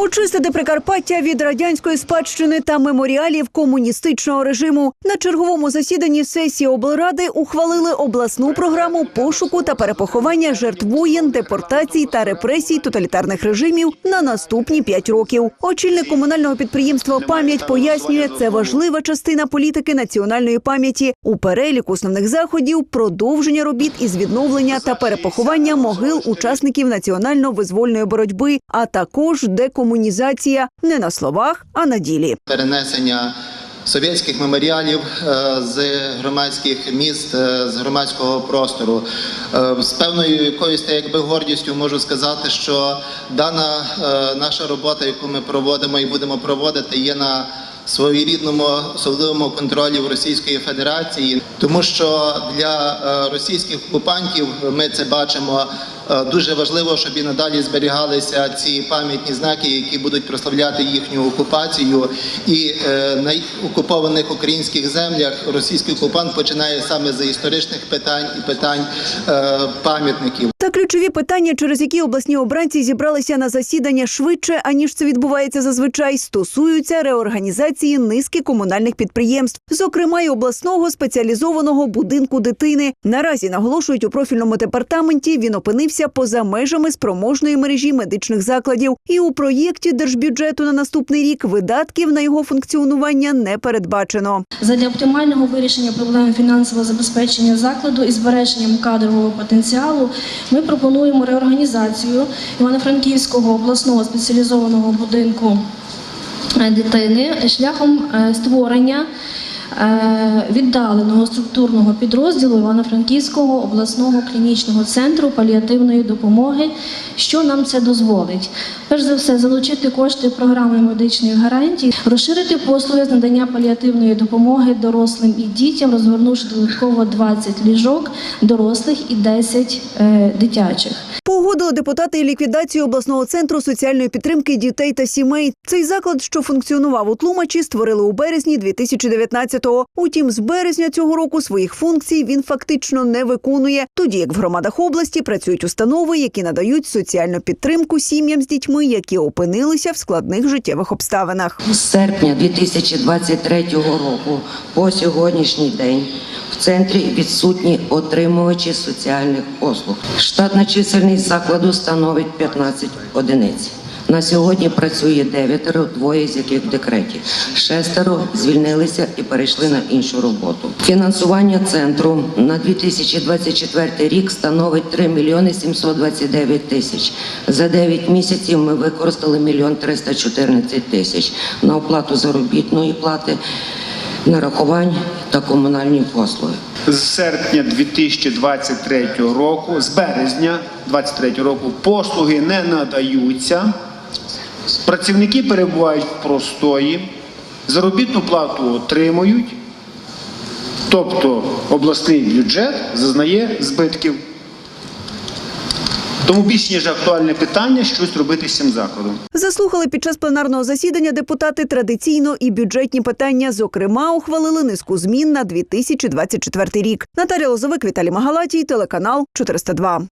Очистити Прикарпаття від радянської спадщини та меморіалів комуністичного режиму на черговому засіданні сесії облради ухвалили обласну програму пошуку та перепоховання жертв воєн, депортацій та репресій тоталітарних режимів на наступні п'ять років. Очільник комунального підприємства Пам'ять пояснює, це важлива частина політики національної пам'яті у переліку основних заходів продовження робіт із відновлення та перепоховання могил учасників національно-визвольної боротьби, а також декомунізація не на словах, а на ділі. перенесення совєтських меморіалів е, з громадських міст, е, з громадського простору. Е, З певною якоюсь та якби гордістю можу сказати, що дана наша робота, яку ми проводимо і будемо проводити, є на своєрідному особливому контролі в Російської Федерації, тому що для російських окупантів ми це бачимо. Е, Дуже важливо, щоб і надалі зберігалися ці пам'ятні знаки, які будуть прославляти їхню окупацію. І е, на окупованих українських землях російський окупант починає саме з історичних питань і питань е, пам'ятників. Ключові питання, через які обласні обранці зібралися на засідання швидше, аніж це відбувається зазвичай, стосуються реорганізації низки комунальних підприємств, зокрема й обласного спеціалізованого будинку дитини. Наразі наголошують у профільному департаменті. Він опинився поза межами спроможної мережі медичних закладів, і у проєкті держбюджету на наступний рік видатків на його функціонування не передбачено. Задля оптимального вирішення проблеми фінансового забезпечення закладу і збереженням кадрового потенціалу ми пропонуємо реорганізацію Івано-Франківського обласного спеціалізованого будинку е, дитини шляхом е, створення віддаленого структурного підрозділу Івано-Франківського обласного клінічного центру паліативної допомоги. Що нам це дозволить? Перш за все, залучити кошти програми медичних гарантій, розширити послуги з надання паліативної допомоги дорослим і дітям, розгорнувши додатково 20 ліжок дорослих і 10 е, дитячих. Погодили депутати і ліквідацію обласного центру соціальної підтримки дітей та сімей. Цей заклад, що функціонував у Тлумачі, створили у березні 2019-го. Утім, з березня цього року своїх функцій він фактично не виконує, тоді як в громадах області працюють установи, які надають соціальну підтримку сім'ям з дітьми, які опинилися в складних життєвих обставинах. З серпня 2023 року по сьогоднішній день в центрі відсутні отримувачі соціальних послуг. Штатна чисельність закладу становить 15 одиниць. На сьогодні працює дев'ятеро, двоє з яких в декреті. Шестеро звільнилися і перейшли на іншу роботу. Фінансування центру на 2024 рік становить 3 мільйони 729 тисяч. За 9 місяців ми використали мільйон 314 тисяч на оплату заробітної плати, нарахувань та комунальні послуги. з серпня 2023 року, з березня 2023 року послуги не надаються. Працівники перебувають в простої, заробітну плату отримують, тобто обласний бюджет зазнає збитків. Тому більш ніж актуальне питання щось робити з цим закладом. Заслухали під час пленарного засідання депутати традиційно і бюджетні питання. Зокрема, ухвалили низку змін на 2024 рік. Наталія Лозовик, Віталій Магалатій, телеканал 402.